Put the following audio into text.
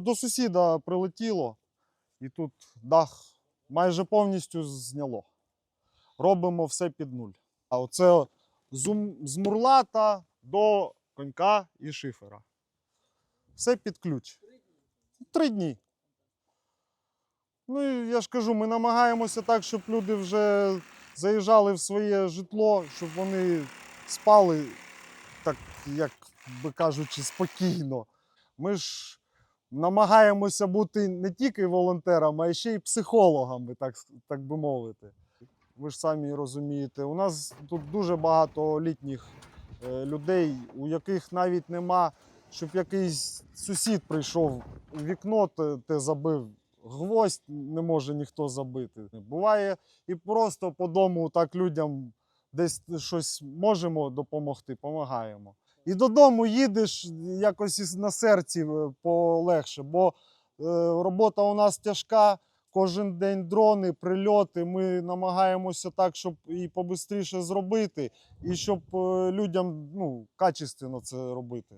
До сусіда прилетіло, і тут дах майже повністю зняло. Робимо все під нуль. А оце з, мурлата до конька і шифера. Все під ключ. Три дні. Ну і я ж кажу, ми намагаємося так, щоб люди вже заїжджали в своє житло, щоб вони спали, так як би кажучи, спокійно. Ми ж намагаємося бути не тільки волонтерами, а ще й психологами, так, так би мовити. Ви ж самі розумієте, у нас тут дуже багато літніх е, людей, у яких навіть нема, щоб якийсь сусід прийшов у вікно, те, те забив. Гвоздь не може ніхто забити. Буває і просто по дому так людям десь щось можемо допомогти, допомагаємо. І додому їдеш якось із- на серці е, полегше, бо е, робота у нас тяжка. Кожен день дрони, прильоти. Ми намагаємося так, щоб і побистріше зробити, і щоб е, людям ну, качественно це робити.